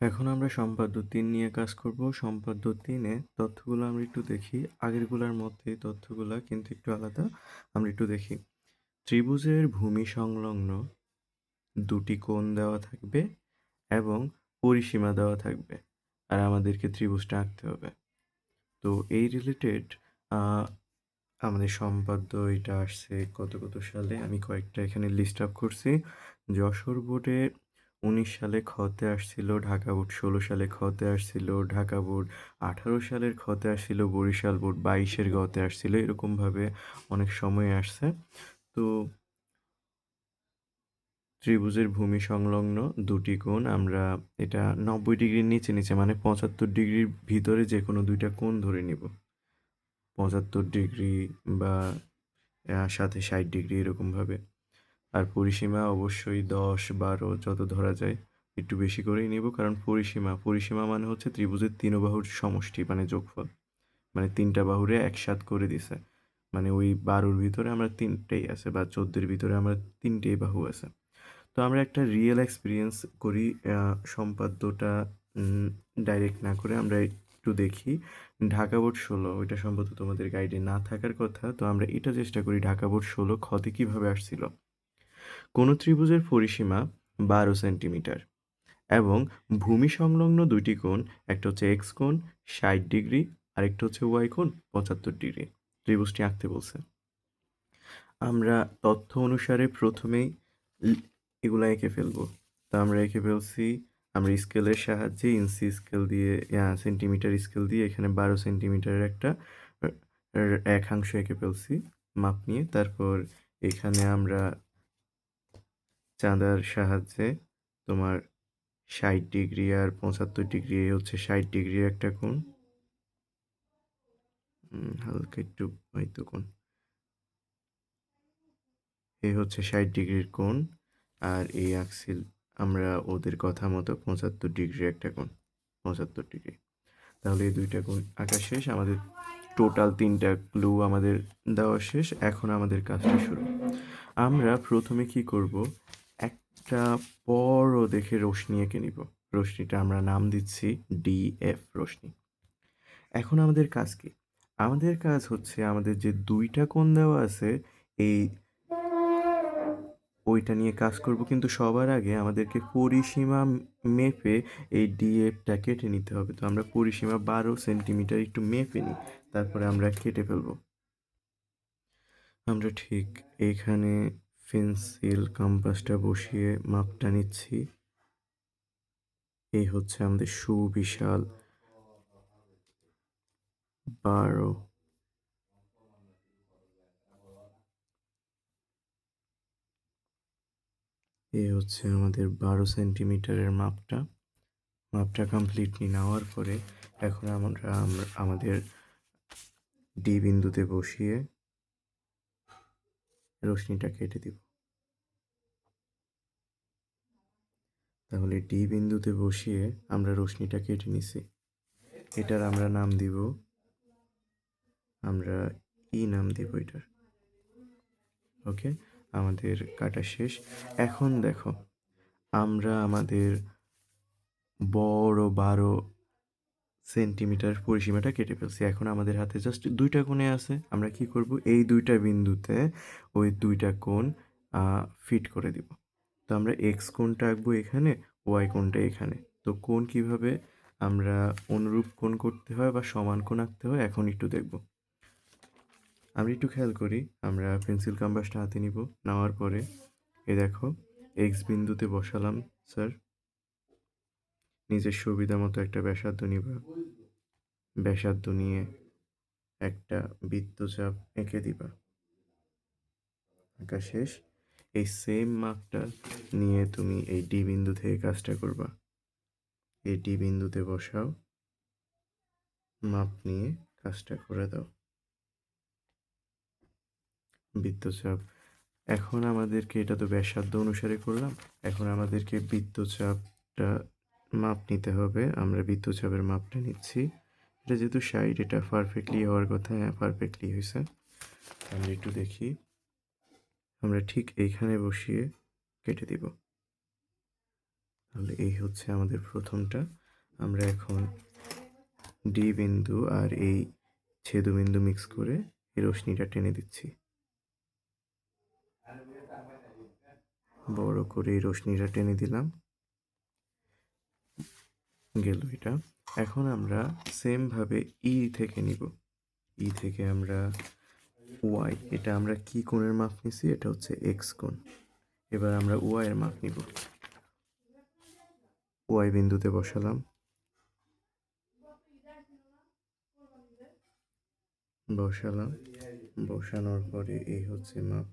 এখন আমরা সম্পাদ্য ৩ নিয়ে কাজ করব। সম্পাদ্য ৩ এ তথ্যগুলো আমরা একটু দেখি। আগেরগুলার মধ্যেই তথ্যগুলা কিন্তু একটু আলাদা। আমরা একটু দেখি। ত্রিভুজের ভূমি সংলগ্ন দুটি কোণ দেওয়া থাকবে এবং পরিসীমা দেওয়া থাকবে। আর আমাদেরকে ত্রিভুজটা আঁকতে হবে। তো এই রিলেটেড আমাদের সম্পাদ্য এটা আসছে কত, কত সালে আমি কয়েকটা এখানে লিস্ট আপ করছি। যশোর বোর্ডে ১৯ সালে খ-তে আসছিল, ঢাকা বোর্ড ১৬ সালে খ-তে আসছিল, ঢাকা বোর্ড ১৮ সালের খ-তে আসছিল, বরিশাল বোর্ড ২২ এর গ-তে আসছিল। এরকমভাবে অনেক সময় আসছে। তো ত্রিভুজের ভূমি সংলগ্ন দুটি কোণ আমরা এটা ৯০ ডিগ্রির নিচে, নিচে মানে ৭৫ ডিগ্রির ভিতরে যে কোনো দুইটা কোণ ধরে নিব। ৭৫ ডিগ্রি বা সাথে ৬০ ডিগ্রি এরকমভাবে। আর পরিসীমা অবশ্যই দশ বারো যত ধরা যায়। একটু বেশি করেই নিব কারণ পরিসীমা, পরিসীমা মানে হচ্ছে ত্রিভুজের তিন বাহুর সমষ্টি মানে যোগফল। মানে তিনটা বাহুরে একসাথ করে দিছে। মানে ওই বারোর ভিতরে আমরা তিনটেই আছে বা চোদ্দের ভিতরে আমরা তিনটেই বাহু আছে। তো আমরা একটা রিয়েল এক্সপিরিয়েন্স করি সম্পাদ্যটা ডাইরেক্ট না করে আমরা একটু দেখি। ঢাকা বোর্ড ১৬ ওইটা সম্ভবত তোমাদের গাইডে না থাকার কথা। তো আমরা এটা চেষ্টা করি ঢাকা বোর্ড ১৬ খ-তে কীভাবে আসছিল। কোন ত্রিভুজের পরিসীমা ১২ সেন্টিমিটার এবং ভূমি সংলগ্ন দুইটি কোণ, একটা হচ্ছে এক্স কোণ ৬০ ডিগ্রি, আরেকটা হচ্ছে ওয়াই কোণ ৭৫ ডিগ্রি। ত্রিভুজটি আঁকতে বলছে। আমরা তথ্য অনুসারে প্রথমেই এগুলা এঁকে ফেলব। তো আমরা এঁকে ফেলছি, আমরা স্কেলের সাহায্যে ইঞ্চি স্কেল দিয়ে সেন্টিমিটার স্কেল দিয়ে এখানে ১২ সেন্টিমিটারের একটা একাংশ এঁকে ফেলছি, মাপ নিয়ে। তারপর এখানে আমরা চাঁদার সাহায্যে তোমার ৬০ ডিগ্রি আর ৭৫ ডিগ্রি হচ্ছে ৬০ ডিগ্রির একটা কোণ। হালকা একটু হয়তো কোণ। এ হচ্ছে ৬০ ডিগ্রির কোণ। আর এই আঁকছি আমরা ওদের কথা মতো ৭৫ ডিগ্রির একটা কোণ। ৭৫ ডিগ্রি। তাহলে এই ২ টা কোণ আঁকা শেষ। আমাদের টোটাল ৩ টা ক্লু আমাদের দেওয়া শেষ। এখন আমাদের কাজটা শুরু। আমরা প্রথমে কি করব? একটা বড় দেখে রশ্মি এঁকে নিব। রশ্মিটা আমরা নাম দিচ্ছি ডিএফ রশ্মি। এখন আমাদের কাজ কি? আমাদের কাজ হচ্ছে আমাদের যে ২ টা কোণ দেওয়া আছে, এই ওইটা নিয়ে কাজ করব, কিন্তু সবার আগে আমাদেরকে পরিসীমা মেপে এই ডিএফটা কেটে নিতে হবে। তো আমরা পরিসীমা ১২ সেন্টিমিটার একটু মেপে নিই। তারপরে আমরা কেটে ফেলব। আমরা ঠিক এইখানে পেন্সিল কম্পাসটা বসিয়ে মাপটা নিচ্ছি। এই হচ্ছে আমাদের সুবিশাল ১২ এই হচ্ছে আমাদের ১২ সেন্টিমিটারের মাপটা। মাপটা কমপ্লিটলি নেওয়ার পরে এখন আমরা, আমাদের ডি বিন্দুতে বসিয়ে রশ্মিটা কেটে দিব। তাহলে ডি বিন্দুতে বসিয়ে আমরা রশ্মিটা কেটে নিছি। এটার আমরা নাম দিব, আমরা ই নাম দিব এটার। ওকে? আমাদের কাটা শেষ। এখন দেখো, আমরা আমাদের বড় ১২ সেন্টিমিটার পরিসীমাটা কেটে ফেলছি। এখন আমাদের হাতে জাস্ট দুইটা কোণে আছে। আমরা কি করব? এই দুইটা বিন্দুতে ওই ২ টা কোণ ফিট করে দিব। তো আমরা এক্স কোণটা আঁকবো এখানে, ওয়াই কোণটা এখানে। তো কোণ কীভাবে আমরা অনুরূপ কোণ করতে হয় বা সমান কোণ আঁকতে হয় এখন একটু দেখব। আমরা একটু খেয়াল করি। আমরা পেন্সিল কম্পাসটা হাতে নিব। নেওয়ার পরে এ দেখো এক্স বিন্দুতে বসালাম স্যার। নিজের সুবিধা মতো একটা ব্যাসার্ধ নিবা। ব্যাসার্ধ নিয়ে একটা বৃত্তচাপ এঁকে দিবা। আঁকা শেষ। এই সেম মাপটা নিয়ে তুমি এই ডি বিন্দু থেকে কাজটা করবা। এই ডি বিন্দুতে বসাও। মাপ নিয়ে কাজটা করে দাও। বৃত্তচাপ। এখন আমাদেরকে এটা তো ব্যাসার্ধ অনুসারে করলাম। এখন আমাদেরকে বৃত্তচাপটা মাপ নিতে হবে। আমরা বৃত্তচাপের মাপটা নিচ্ছি। এটা যেহেতু ৬০ এটা পারফেক্টলি হওয়ার কথা। হ্যাঁ, পারফেক্টলি হয়েছে আমরা একটু দেখি। আমরা ঠিক এইখানে বসিয়ে কেটে দিব। তাহলে এই হচ্ছে আমাদের প্রথমটা আমরা এখন ডি বিন্দু আর এই ছেদু বিন্দু মিক্স করে এই রশ্মিটা টেনে দিচ্ছি বড় করে এই রশ্মিটা টেনে দিলাম গেল এটা। এখন আমরা সেম ভাবে ই থেকে নিব। ই থেকে আমরা ওয়াই এটা আমরা কি কোণের মাপ নিছি? এটা হচ্ছে এক্স কোণ। এবার আমরা ওয়াই এর মাপ নিব। ওয়াই বিন্দুতে বসালাম। বসালাম। বসানোর পরে এই হচ্ছে মাপ।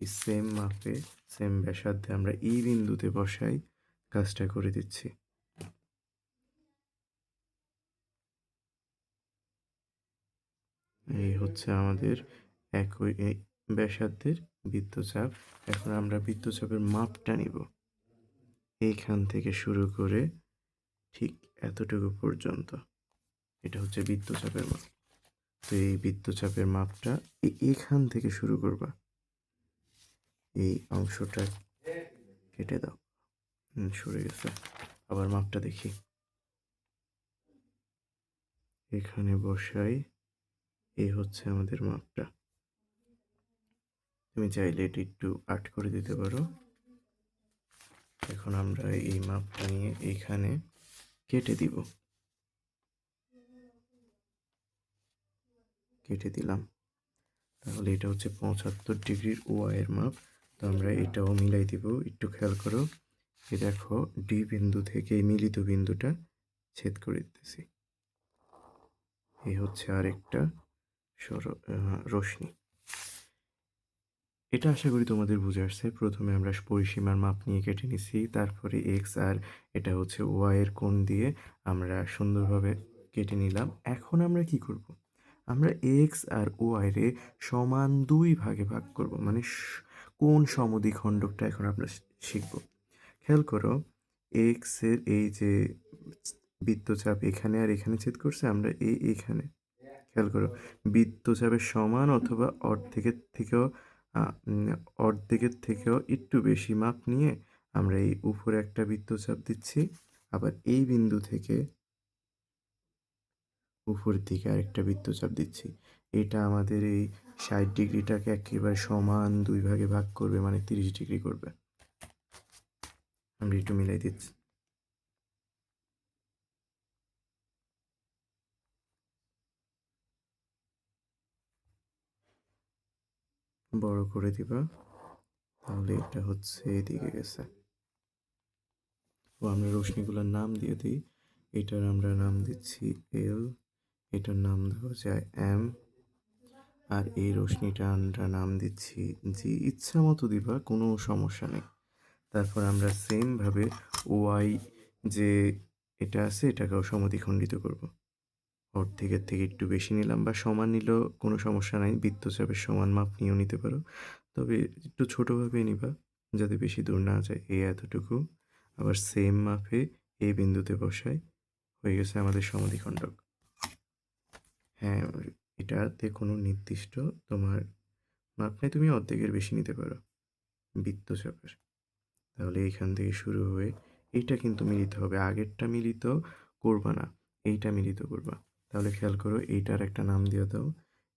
এই সেম মাপে সেম ব্যাসার্ধে আমরা ই বিন্দুতে বসাই। কাজটা করে দিচ্ছি। এই হচ্ছে আমাদের একই ব্যাসার্ধের বৃত্তচাপ। এখন আমরা বৃত্তচাপের মাপটা নিব। এইখান থেকে শুরু করে ঠিক এতটুকু পর্যন্ত। এটা হচ্ছে বৃত্তচাপের মাপ। তো এই বৃত্তচাপের মাপটা এখান থেকে শুরু করবা। এই অংশটা কেটে দাও। সরে গেছে। আবার মাপটা দেখি। এখানে বসাই। এই হচ্ছে আমাদের মাপটা। তুমি চাইলে এটি একটু আট করে দিতে পারো। এখন আমরা এই মাপটা নিয়ে এইখানে কেটে দিব। কেটে দিলাম। তাহলে এটা হচ্ছে পঁচাত্তর ডিগ্রির ওয়াই এর মাপ। তো আমরা এটাও মিলাই দিব। একটু খেয়াল করো। এই দেখো, ডি বিন্দু থেকে মিলিত বিন্দুটা ছেদ করে দিতেছি। এই হচ্ছে আরেকটা। রশ্মি এটা আশা করি তোমাদের বুঝে আসছে। প্রথমে আমরা পরিসীমার মাপ নিয়ে কেটে নিছি, তারপরে এক্স আর এটা হচ্ছে ওয়াই এর কোণ দিয়ে আমরা সুন্দরভাবে কেটে নিলাম। এখন আমরা কি করব? আমরা এক্স আর ওয়াই রে সমান দুই ভাগে ভাগ করব মানে কোন সমদ্বিখণ্ডকটা এখন আমরা শিখব। খেয়াল করো এক্সের এই যে বৃত্তচাপ এখানে আর এখানে ছেদ করছে, আমরা এই এখানে খেয়াল করো। বৃত্তচাপের সমান অথবা অর্ধেকের থেকেও অর্ধেকের থেকেও একটু বেশি মাপ নিয়ে আমরা এই উপরে একটা বৃত্তচাপ দিচ্ছি। আবার এই বিন্দু থেকে উপরের দিকে আরেকটা বৃত্তচাপ দিচ্ছি। এটা আমাদের এই ষাট ডিগ্রিটাকে একেবারে সমান দুই ভাগে ভাগ করবে মানে তিরিশ ডিগ্রি করবে। আমরা একটু মিলাই দিচ্ছি। বড় করে দিবা। তাহলে এটা হচ্ছে এদিকে গেছে। ও আমরা রশ্মিগুলোর নাম দিয়ে দিই। এটার আমরা নাম দিচ্ছি এল। এটার নাম দেওয়া যায় এম। আর এই রশ্মিটা আমরা নাম দিচ্ছি জি। ইচ্ছা মতো দিবা, কোনো সমস্যা নেই। তারপর আমরা সেমভাবে ওয়াই যে এটা আছে, এটাকেও সমদ্বিখণ্ডিত করব। অর্ধেকের থেকে একটু বেশি নিলাম বা সমান নিলেও কোনো সমস্যা নাই, বৃত্তচাপের সমান মাপ নিয়েও নিতে পারো। তবে একটু ছোটোভাবে নিবা যাতে বেশি দূর না যায়, এই এতটুকু। আবার সেম মাপে এই বিন্দুতে বসাই, হয়ে গেছে আমাদের সমদ্বিখণ্ডক হ্যাঁ এটাতে কোনো নির্দিষ্ট তোমার মাপ নেই, তুমি অর্ধেকের বেশি নিতে পারো বৃত্তচাপের। তাহলে এইখান থেকে শুরু হয়ে এইটা কিন্তু মিলিত হবে। আগেরটা মিলিত করবা না, এইটা মিলিত করবা। তাহলে খেয়াল করো এইটার একটা নাম দিয়ে দাও।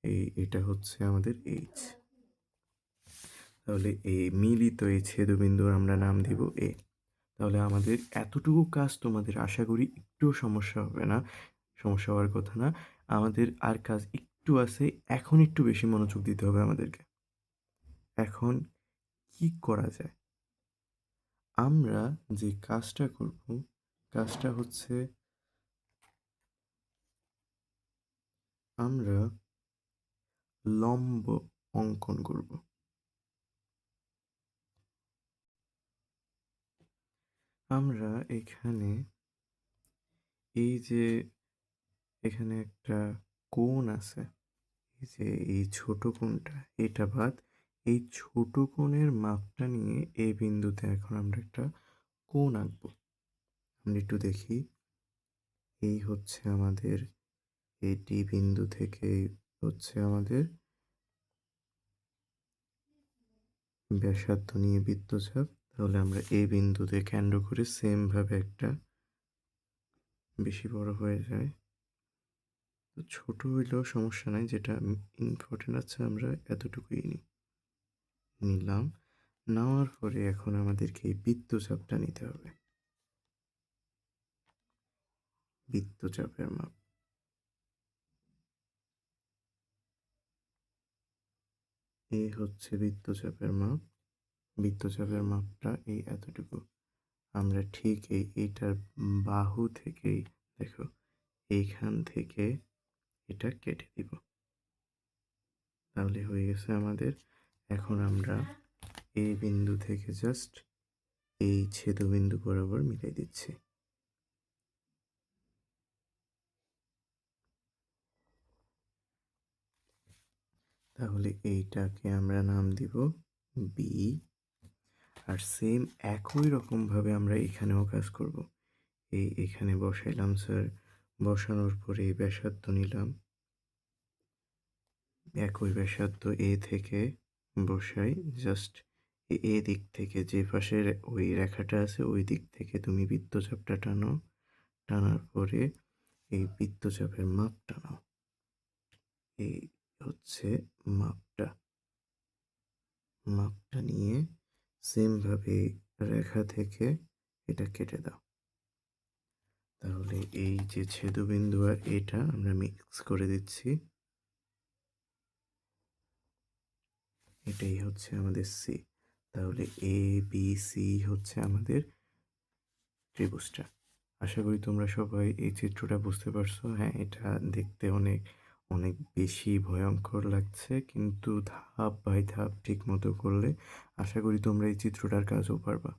এই, এটা হচ্ছে আমাদের এইচ তাহলে এই মিলিত এই ছেদবিন্দুর আমরা নাম দিব এ তাহলে আমাদের এতটুকু কাজ তোমাদের আশা করি একটুও সমস্যা হবে না। সমস্যা হওয়ার কথা না। আমাদের আর কাজ একটু আছে, এখন একটু বেশি মনোযোগ দিতে হবে আমাদেরকে। এখন কি করা যায়? আমরা যে কাজটা করব, কাজটা হচ্ছে আমরা লম্ব অঙ্কন করব। আমরা এখানে এই যে এখানে একটা কোণ আছে, এই যে এই ছোট কোণটা, এটা বাদ, এই ছোট কোণের মাপটা নিয়ে এই বিন্দুতে এখন আমরা একটা কোণ আঁকবো। আমরা একটু দেখি। এই হচ্ছে আমাদের এই বিন্দু থেকে হচ্ছে আমাদের ব্যাসার্ধ নিয়ে বৃত্তচাপ। তাহলে আমরা এই বিন্দুতে কেন্দ্র করে সেমভাবে একটা বেশি বড় হয়ে যায়। তো ছোট হইলেও সমস্যা নাই, যেটা ইম্পর্টেন্ট আছে আমরা এতটুকুই নিই নিলাম। নেওয়ার পরে এখন আমাদেরকে এই বৃত্তচাপটা নিতে হবে। বৃত্তচাপের মাপ। এই হচ্ছে বৃত্তচাপের মাপ। বৃত্তচাপের মাপটা এই এতটুকু। আমরা ঠিক এই এটার বাহু থেকেই দেখো, এইখান থেকে এটা কেটে দিব। তাহলে হয়ে গেছে আমাদের। এখন আমরা এই বিন্দু থেকে জাস্ট এই ছেদবিন্দু বরাবর মিলাই দিচ্ছি। তাহলে এইটাকে আমরা নাম দিব বি আর সেম একই রকমভাবে আমরা এখানেও কাজ করব। এই এখানে বসাইলাম স্যার বসানোর পরে এই ব্যাসার্ধ নিলাম। একই ব্যাসার্ধ এ থেকে বসাই জাস্ট এ দিক থেকে যে পাশের ওই রেখাটা আছে, ওই দিক থেকে তুমি বৃত্তচাপটা টানো। টানার পরে এই বৃত্তচাপের মাপ টানো এই হচ্ছে মাপটা। মাপটা নিয়ে সেমভাবে রেখা থেকে এটা কেটে দাও। তাহলে এই যে ছেদবিন্দু আর এটা আমরা মিক্স করে দিচ্ছি। এটাই হচ্ছে আমাদের সি তাহলে এ বি সি হচ্ছে আমাদের ত্রিভুজটা। আশা করি তোমরা সবাই এই চিত্রটা বুঝতে পারছ। হ্যাঁ এটা দেখতে অনেক অনেক বেশি ভয়ঙ্কর লাগছে, কিন্তু ধাপ বাই ধাপ ঠিক মতো করলে আশা করি তোমরা এই চিত্রটার কাজও পারবা।